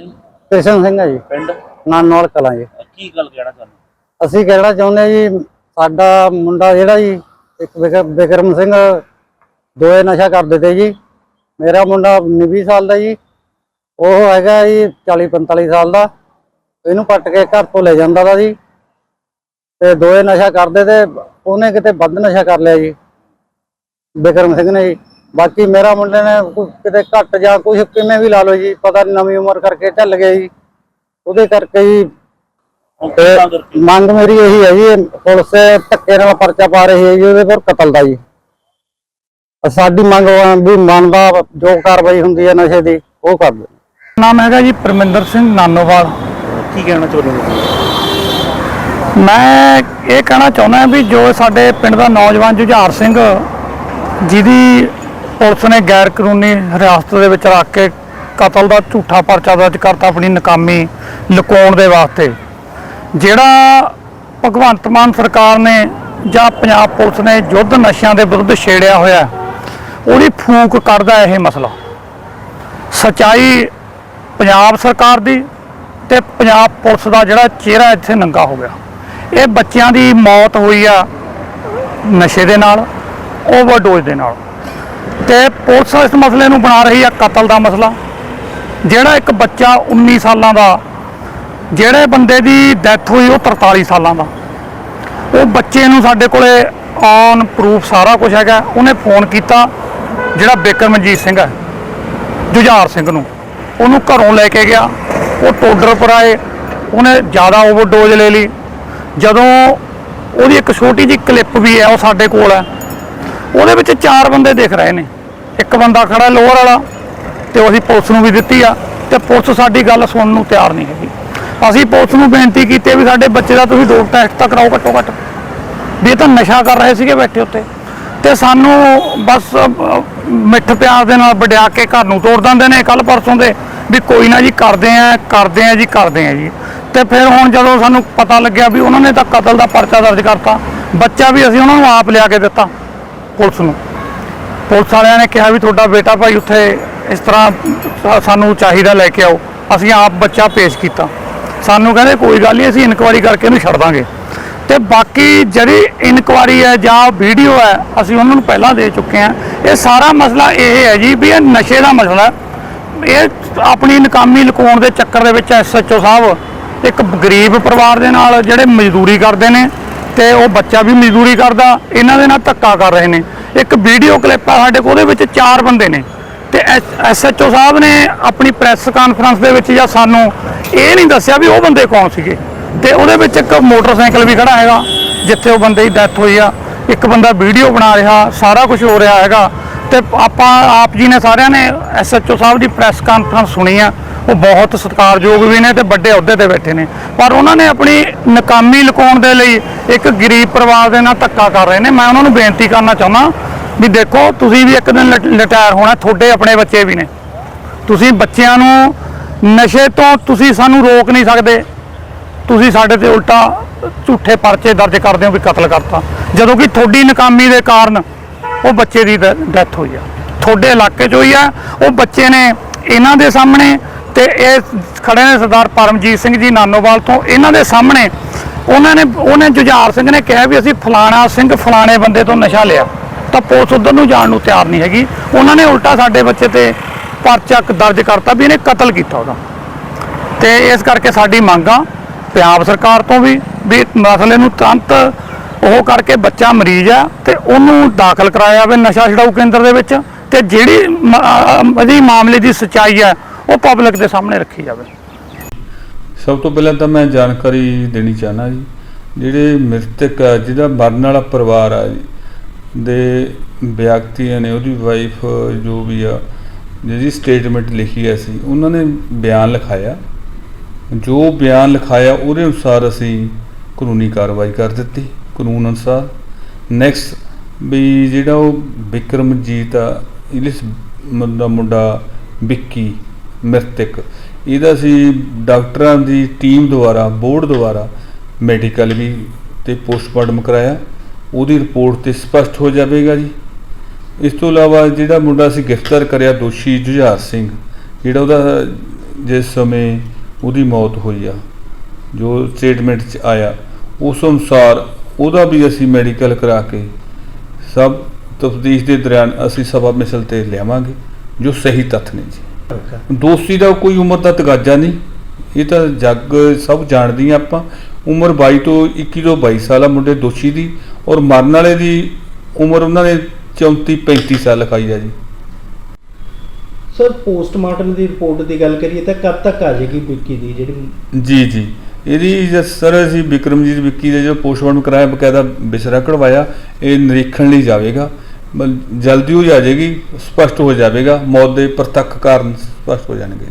ਜੀ? ਕ੍ਰਿਸ਼ਨ ਸਿੰਘ ਹੈ ਜੀ। ਪਿੰਡ? ਨਾਨੋਲ ਕਲਾਂ ਜੀ। ਕੀ ਗੱਲ ਕਹਿਣਾ ਚਾਹੁੰਦੇ ਅਸੀਂ ਕਹਿਣਾ ਚਾਹੁੰਦੇ ਹਾਂ ਜੀ ਸਾਡਾ ਮੁੰਡਾ ਜਿਹੜਾ ਜੀ ਇੱਕ ਵਿਕ- ਵਿਕਰਮ ਸਿੰਘ ਦੋਏ ਨਸ਼ਾ ਕਰਦੇ ਤੇ ਜੀ। ਮੇਰਾ ਮੁੰਡਾ 19 ਸਾਲ ਦਾ ਜੀ। ਉਹ ਹੈਗਾ ਜੀ 40 45 ਸਾਲ ਦਾ। ਇਹਨੂੰ ਪੱਟ ਕੇ ਘਰ ਤੋਂ ਲੈ ਜਾਂਦਾ ਦਾ ਜੀ। ਤੇ ਦੋਏ ਨਸ਼ਾ ਕਰਦੇ ਤੇ ਉਹਨੇ ਕਿਤੇ ਵੱਧ ਨਸ਼ਾ ਕਰ ਲਿਆ ਜੀ। ਵਿਕਰਮ ਸਿੰਘ ਨੇ ਜੀ। ਬਾਕੀ ਮੇਰਾ ਮੁੰਡੇ ਨੇ ਕਿਤੇ ਘੱਟ ਜਾਂ ਕੁਝ ਕਿਵੇਂ ਵੀ ਲਾ ਲਓ ਜੀ ਪਤਾ ਨਹੀਂ ਨਵੀਂ ਉਮਰ ਕਰਕੇ ਢੱਲ ਗਿਆ ਜੀ। ਉਹਦੇ ਕਰਕੇ ਜੀ ਮੰਗ ਮੇਰੀ ਇਹੀ ਹੈ ਜੀ ਪੁਲਿਸ ਧੱਕੇ ਨਾਲ ਪਰਚਾ ਪਾ ਰਹੀ ਹੈ ਜੀ ਉਹਦੇ ਪਰ ਕਤਲ ਦਾ ਜੀ। ਸਾਡੀ ਮੰਗ ਵਾ ਵੀ ਮੰਨਦਾ ਜੋ ਕਾਰਵਾਈ ਹੁੰਦੀ ਹੈ ਨਸ਼ੇ ਦੀ ਉਹ ਕਰ ਦੇ ਨਾਮ ਹੈਗਾ ਜੀ ਪਰਮਿੰਦਰ ਸਿੰਘ ਨਾਨੋਵਾਲ। ਕੀ ਕਹਿਣਾ ਚਾਹੁੰਦੇ ਹੋ ਮੈਂ ਇਹ ਕਹਿਣਾ ਚਾਹੁੰਦਾ ਵੀ ਜੋ ਸਾਡੇ ਪਿੰਡ ਦਾ ਨੌਜਵਾਨ ਜੁਝਾਰ ਸਿੰਘ ਜਿਹਦੀ ਪੁਲਿਸ ਨੇ ਗੈਰ ਕਾਨੂੰਨੀ ਹਿਰਾਸਤ ਦੇ ਵਿੱਚ ਰੱਖ ਕੇ ਕਤਲ ਦਾ ਝੂਠਾ ਪਰਚਾ ਦਰਜ ਕਰਤਾ ਆਪਣੀ ਨਕਾਮੀ ਲੁਕਾਉਣ ਦੇ ਵਾਸਤੇ। ਜਿਹੜਾ ਭਗਵੰਤ ਮਾਨ ਸਰਕਾਰ ਨੇ ਜਾਂ ਪੰਜਾਬ ਪੁਲਿਸ ਨੇ ਯੁੱਧ ਨਸ਼ਿਆਂ ਦੇ ਵਿਰੁੱਧ ਛੇੜਿਆ ਹੋਇਆ ਉਹਦੀ ਫੂਕ ਕਰਦਾ ਇਹ ਮਸਲਾ। ਸਚਾਈ ਪੰਜਾਬ ਸਰਕਾਰ ਦੀ ਤੇ ਪੰਜਾਬ ਪੁਲਿਸ ਦਾ ਜਿਹੜਾ ਚਿਹਰਾ ਇੱਥੇ ਨੰਗਾ ਹੋ ਗਿਆ। ਇਹ ਬੱਚਿਆਂ ਦੀ ਮੌਤ ਹੋਈ ਆ ਨਸ਼ੇ ਦੇ ਨਾਲ, ਓਵਰਡੋਜ਼ ਦੇ ਨਾਲ। ਤੇ ਪੁਲਿਸ ਇਸ ਮਸਲੇ ਨੂੰ ਬਣਾ ਰਹੀ ਆ ਕਤਲ ਦਾ ਮਸਲਾ। ਜਿਹੜਾ ਇੱਕ ਬੱਚਾ 19 ਸਾਲਾਂ ਦਾ, ਜਿਹੜੇ ਬੰਦੇ ਦੀ ਡੈਥ ਹੋਈ ਉਹ 43 ਸਾਲਾਂ ਦਾ। ਉਹ ਬੱਚੇ ਨੂੰ ਸਾਡੇ ਕੋਲੇ ਔਨ ਪ੍ਰੂਫ ਸਾਰਾ ਕੁਝ ਹੈਗਾ। ਉਹਨੇ ਫੋਨ ਕੀਤਾ, ਜਿਹੜਾ ਬਿਕਰਮਜੀਤ ਸਿੰਘ ਹੈ, ਜੁਝਾਰ ਸਿੰਘ ਨੂੰ। ਉਹਨੂੰ ਘਰੋਂ ਲੈ ਕੇ ਗਿਆ। ਉਹ ਟੋਡਰ ਪਰ ਆਏ। ਉਹਨੇ ਜ਼ਿਆਦਾ ਓਵਰਡੋਜ਼ ਲੈ ਲਈ। ਜਦੋਂ ਉਹਦੀ ਇੱਕ ਛੋਟੀ ਜਿਹੀ ਕਲਿੱਪ ਵੀ ਹੈ, ਉਹ ਸਾਡੇ ਕੋਲ ਹੈ। ਉਹਦੇ ਵਿੱਚ ਚਾਰ ਬੰਦੇ ਦਿਖ ਰਹੇ ਨੇ। ਇੱਕ ਬੰਦਾ ਖੜਾ ਲੋਅਰ ਵਾਲਾ ਤੇ ਉਹ ਅਸੀਂ ਪੁਲਿਸ ਨੂੰ ਵੀ ਦਿੱਤੀ ਆ ਤੇ ਪੁਲਿਸ ਸਾਡੀ ਗੱਲ ਸੁਣਨ ਨੂੰ ਤਿਆਰ ਨਹੀਂ ਹੈਗੀ। ਅਸੀਂ ਪੁਲਿਸ ਨੂੰ ਬੇਨਤੀ ਕੀਤੀ ਵੀ ਸਾਡੇ ਬੱਚੇ ਦਾ ਤੁਸੀਂ ਡੋਪ ਟੈਸਟ ਤਾਂ ਕਰਾਓ ਘੱਟੋ ਘੱਟ ਵੀ ਇਹ ਤਾਂ ਨਸ਼ਾ ਕਰ ਰਹੇ ਸੀਗੇ ਬੈਠੇ ਉੱਤੇ। ਤੇ ਸਾਨੂੰ ਬਸ ਮਿੱਠ ਪਿਆਰ ਦੇ ਨਾਲ ਵਡਿਆ ਕੇ ਘਰ ਨੂੰ ਤੋੜ ਦਿੰਦੇ ਨੇ ਕੱਲ ਪਰਸੋਂ ਦੇ ਵੀ ਕੋਈ ਨਾ ਜੀ ਕਰਦੇ ਆ ਕਰਦੇ ਆ ਜੀ, ਕਰਦੇ ਆ ਜੀ। ਤੇ ਫਿਰ ਹੁਣ ਜਦੋਂ ਸਾਨੂੰ ਪਤਾ ਲੱਗਿਆ ਵੀ ਉਹਨਾਂ ਨੇ ਤਾਂ ਕਤਲ ਦਾ ਪਰਚਾ ਦਰਜ ਕਰਤਾ, ਬੱਚਾ ਵੀ ਅਸੀਂ ਉਹਨਾਂ ਨੂੰ ਆਪ ਲਿਆ ਕੇ ਦਿੱਤਾ। ਪੁਲਿਸ ਨੂੰ। ਪੁਲਿਸ ਵਾਲਿਆਂ ਨੇ ਕਿਹਾ ਵੀ ਤੁਹਾਡਾ ਬੇਟਾ ਭਾਈ ਉੱਥੇ ਇਸ ਤਰ੍ਹਾਂ ਸਾਨੂੰ ਚਾਹੀਦਾ ਲੈ ਕੇ ਆਓ। ਅਸੀਂ ਆਪ ਬੱਚਾ ਪੇਸ਼ ਕੀਤਾ। ਸਾਨੂੰ ਕਹਿੰਦੇ, ਕੋਈ ਗੱਲ ਨਹੀਂ, ਅਸੀਂ ਇਨਕੁਆਇਰੀ ਕਰਕੇ ਇਹਨੂੰ ਛੱਡ ਦਾਂਗੇ। ਤੇ ਬਾਕੀ ਜਿਹੜੀ ਇਨਕੁਆਇਰੀ ਹੈ ਜਾਂ ਵੀਡੀਓ ਹੈ, ਅਸੀਂ ਉਹਨਾਂ ਨੂੰ ਪਹਿਲਾਂ ਦੇ ਚੁੱਕੇ ਹਾਂ। ਇਹ ਸਾਰਾ ਮਸਲਾ ਇਹ ਹੈ ਜੀ ਵੀ ਇਹ ਨਸ਼ੇ ਦਾ ਮਸਲਾ ਇਹ ਆਪਣੀ ਨਕਾਮੀ ਲੁਕਾਉਣ ਦੇ ਚੱਕਰ ਦੇ ਵਿੱਚ ਐਸਐਚਓ ਸਾਹਿਬ ਇੱਕ ਗਰੀਬ ਪਰਿਵਾਰ ਦੇ ਨਾਲ ਜਿਹੜੇ ਮਜ਼ਦੂਰੀ ਕਰਦੇ ਨੇ ਤੇ ਉਹ ਬੱਚਾ ਵੀ ਮਜ਼ਦੂਰੀ ਕਰਦਾ, ਇਹਨਾਂ ਦੇ ਨਾਲ ਧੱਕਾ ਕਰ ਰਹੇ ਨੇ। ਇੱਕ ਵੀਡੀਓ ਕਲਿੱਪ ਆ ਸਾਡੇ ਕੋਲ, ਉਹਦੇ ਵਿੱਚ ਚਾਰ ਬੰਦੇ ਨੇ। ਤੇ ਐਸਐਚਓ ਸਾਹਿਬ ਨੇ ਆਪਣੀ ਪ੍ਰੈਸ ਕਾਨਫਰੰਸ ਦੇ ਵਿੱਚ ਜਾਂ ਸਾਨੂੰ ਇਹ ਨਹੀਂ ਦੱਸਿਆ ਵੀ ਉਹ ਬੰਦੇ ਕੌਣ ਸੀਗੇ। ਤੇ ਉਹਦੇ ਵਿੱਚ ਇੱਕ ਮੋਟਰਸਾਈਕਲ ਵੀ ਖੜਾ ਹੈਗਾ, ਜਿੱਥੇ ਉਹ ਬੰਦੇ ਦੀ ਡੈਥ ਹੋਈ ਆ। ਇੱਕ ਬੰਦਾ ਵੀਡੀਓ ਬਣਾ ਰਿਹਾ, ਸਾਰਾ ਕੁਝ ਹੋ ਰਿਹਾ ਹੈਗਾ। ਤੇ ਆਪਾਂ ਆਪ ਜੀ ਨੇ ਸਾਰਿਆਂ ਨੇ ਐਸਐਚਓ ਸਾਹਿਬ ਦੀ ਪ੍ਰੈਸ ਕਾਨਫਰੰਸ ਸੁਣੀ ਆ। ਉਹ ਬਹੁਤ ਸਤਿਕਾਰਯੋਗ ਵੀ ਨੇ ਤੇ ਵੱਡੇ ਅਹੁਦੇ ਤੇ ਬੈਠੇ ਨੇ। ਪਰ ਉਹਨਾਂ ਨੇ ਆਪਣੀ ਨਕਾਮੀ ਲੁਕਾਉਣ ਦੇ ਲਈ ਇੱਕ ਗਰੀਬ ਪਰਿਵਾਰ ਦੇ ਨਾਲ ਧੱਕਾ ਕਰ ਰਹੇ ਨੇ। ਮੈਂ ਉਹਨਾਂ ਨੂੰ ਬੇਨਤੀ ਕਰਨਾ ਚਾਹੁੰਦਾ ਵੀ ਦੇਖੋ, ਤੁਸੀਂ ਵੀ ਇੱਕ ਦਿਨ ਲਟਾਇਰ ਹੋਣਾ, ਤੁਹਾਡੇ ਆਪਣੇ ਬੱਚੇ ਵੀ ਨੇ। ਤੁਸੀਂ ਬੱਚਿਆਂ ਨੂੰ ਨਸ਼ੇ ਤੋਂ ਤੁਸੀਂ ਸਾਨੂੰ ਰੋਕ ਨਹੀਂ ਸਕਦੇ। ਤੁਸੀਂ ਸਾਡੇ ਤੇ ਉਲਟਾ ਝੂਠੇ ਪਰਚੇ ਦਰਜ ਕਰਦੇ ਹੋ ਵੀ ਕਤਲ ਕਰਤਾ। ਜਦੋਂ ਕਿ ਤੁਹਾਡੀ ਨਕਾਮੀ ਦੇ ਕਾਰਨ ਉਹ ਬੱਚੇ ਦੀ ਡੈਥ ਹੋਈ ਆ। ਤੁਹਾਡੇ ਇਲਾਕੇ 'ਚ ਹੋਈ ਆ, ਉਹ ਬੱਚੇ ਨੇ ਇਹਨਾਂ ਦੇ ਸਾਹਮਣੇ ਤੇ ਇਹ ਖੜੇ ਨੇ ਸਰਦਾਰ ਪਰਮਜੀਤ ਸਿੰਘ ਜੀ ਨਾਨੋਵਾਲ ਤੋਂ। ਇਹਨਾਂ ਦੇ ਸਾਹਮਣੇ ਉਹਨਾਂ ਨੇ ਉਹਨੇ ਜੁਝਾਰ ਸਿੰਘ ਨੇ ਕਿਹਾ ਵੀ ਅਸੀਂ ਫਲਾਣਾ ਸਿੰਘ ਫਲਾਣੇ ਬੰਦੇ ਤੋਂ ਨਸ਼ਾ ਲਿਆ। ਤਾਂ ਪੁਲਿਸ ਉਧਰ ਨੂੰ ਜਾਣ ਨੂੰ ਤਿਆਰ ਨਹੀਂ ਹੈਗੀ। ਉਹਨਾਂ ਨੇ ਉਲਟਾ ਸਾਡੇ ਬੱਚੇ ਤੇ ਪਰਚਾ ਦਰਜ ਕਰਤਾ ਵੀ ਇਹਨੇ ਕਤਲ ਕੀਤਾ ਉਹਦਾ। ਤੇ ਇਸ ਕਰਕੇ ਸਾਡੀ ਮੰਗ ਆ ਪੰਜਾਬ ਸਰਕਾਰ ਤੋਂ ਵੀ ਵੀ ਮਸਲੇ ਨੂੰ ਤੁਰੰਤ ਉਹ ਕਰਕੇ ਬੱਚਾ ਮਰੀਜ਼ ਆ ਤੇ ਉਹਨੂੰ ਦਾਖਲ ਕਰਾਇਆ ਜਾਵੇ ਨਸ਼ਾ ਛਡਾਊ ਕੇਂਦਰ ਦੇ ਵਿੱਚ। ਤੇ ਜਿਹੜੀ ਮ- ਇਹਦੀ ਮਾਮਲੇ ਦੀ ਸਚਾਈ ਹੈ ਉਹ ਪਬਲਿਕ ਦੇ ਸਾਹਮਣੇ ਰੱਖੀ ਜਾਵੇ। ਸਭ ਤੋਂ ਪਹਿਲਾਂ ਤਾਂ ਮੈਂ ਜਾਣਕਾਰੀ ਦੇਣੀ ਚਾਹਨਾ ਜੀ, ਜਿਹੜੇ ਮ੍ਰਿਤਕ ਆ, ਜਿਹਦਾ ਮਰਨ ਵਾਲਾ ਪਰਿਵਾਰ ਆ ਜੀ, ਦੇ ਵਿਅਕਤੀਆਂ ਨੇ, ਉਹਦੀ ਵਾਈਫ ਜੋ ਵੀ ਆ, ਜਿਹਦੀ ਸਟੇਟਮੈਂਟ ਲਿਖੀ ਹੈ ਸੀ ਉਹਨਾਂ ਨੇ ਬਿਆਨ ਲਿਖਾਇਆ। ਜੋ ਬਿਆਨ ਲਿਖਾਇਆ, ਉਹਦੇ ਅਨੁਸਾਰ ਅਸੀਂ ਕਾਨੂੰਨੀ ਕਾਰਵਾਈ ਕਰ ਦਿੱਤੀ, ਕਾਨੂੰਨ ਅਨੁਸਾਰ। ਨੈਕਸਟ ਵੀ ਜਿਹੜਾ ਉਹ ਵਿਕਰਮਜੀਤ ਆ ਇਲਿਸ ਦਾ ਮੁੰਡਾ ਵਿੱਕੀ ਮ੍ਰਿਤਕ ਇਹਦਾ ਅਸੀਂ ਡਾਕਟਰਾਂ ਦੀ ਟੀਮ ਦੁਆਰਾ, ਬੋਰਡ ਦੁਆਰਾ ਮੈਡੀਕਲ ਵੀ ਤੇ ਪੋਸਟਮਾਰਟਮ ਕਰਾਇਆ। ਉਹਦੀ ਰਿਪੋਰਟ ਤੇ ਸਪਸ਼ਟ ਹੋ ਜਾਵੇਗਾ ਜੀ। ਇਸ ਤੋਂ ਇਲਾਵਾ ਜਿਹੜਾ ਮੁੰਡਾ ਅਸੀਂ ਗ੍ਰਿਫਤਾਰ ਕਰਿਆ, ਦੋਸ਼ੀ ਜੁਝਾਰ ਸਿੰਘ, ਜਿਹੜਾ ਉਹਦਾ ਜਿਸ ਸਮੇਂ ਉਹਦੀ ਮੌਤ ਹੋਈ ਆ, ਜੋ ਸਟੇਟਮੈਂਟ 'ਚ ਆਇਆ, ਉਸ ਅਨੁਸਾਰ ਉਹਦਾ ਵੀ ਅਸੀਂ ਮੈਡੀਕਲ ਕਰਾ ਕੇ ਸਭ ਤਫਦੀਸ਼ ਦੇ ਦੌਰਾਨ ਅਸੀਂ ਸਭਾ ਮਿਸਲ ਤੇ ਲਿਆਵਾਂਗੇ, ਜੋ ਸਹੀ ਤੱਥ ਨੇ ਜੀ। ਦੋਸ਼ੀ ਦਾ ਕੋਈ ਉਮਰ ਦਾ ਤਗਾਜਾ ਨਹੀਂ। ਇਹ ਤਾਂ ਜੱਗ ਸਭ ਜਾਣਦੀ ਆ ਆਪਾਂ। ਉਮਰ 22 ਤੋਂ 21 ਤੋਂ 22 ਸਾਲ ਆ ਮੁੰਡੇ ਦੋਸ਼ੀ ਦੀ। ਔਰ ਮਰਨ ਵਾਲੇ ਦੀ ਉਮਰ ਉਹਨਾਂ ਨੇ 34 35 ਸਾਲ ਲਿਖਾਈ ਆ ਜੀ। ਸਰ ਪੋਸਟਮਾਰਟਮ ਦੀ ਰਿਪੋਰਟ ਦੀ ਗੱਲ ਕਰੀਏ ਤਾਂ ਕਦ ਤੱਕ ਆ ਜਾਏਗੀ ਵਿੱਕੀ ਦੀ ਜਿਹੜੀ ਜੀ ਜੀ। ਇਹਦੀ ਸਰ ਅਸੀਂ ਵਿਕਰਮਜੀਤ ਵਿੱਕੀ ਦੇ ਜੋ ਪੋਸਟਮਾਰਟਮ ਕਰਾਇਆ ਬਕਾਇਦਾ ਵਿਸਰਾ ਕਢਵਾਇਆ ਇਹ ਨਿਰੀਖਣ ਲਈ ਜਾਵੇਗਾ। ਜਲਦੀ ਹੋ ਜਾਏਗੀ ਸਪਸ਼ਟ ਹੋ ਜਾਵੇਗਾ ਮੌਤ ਦੇ ਪ੍ਰਤੱਖ ਕਾਰਨ ਸਪਸ਼ਟ ਹੋ ਜਾਣਗੇ।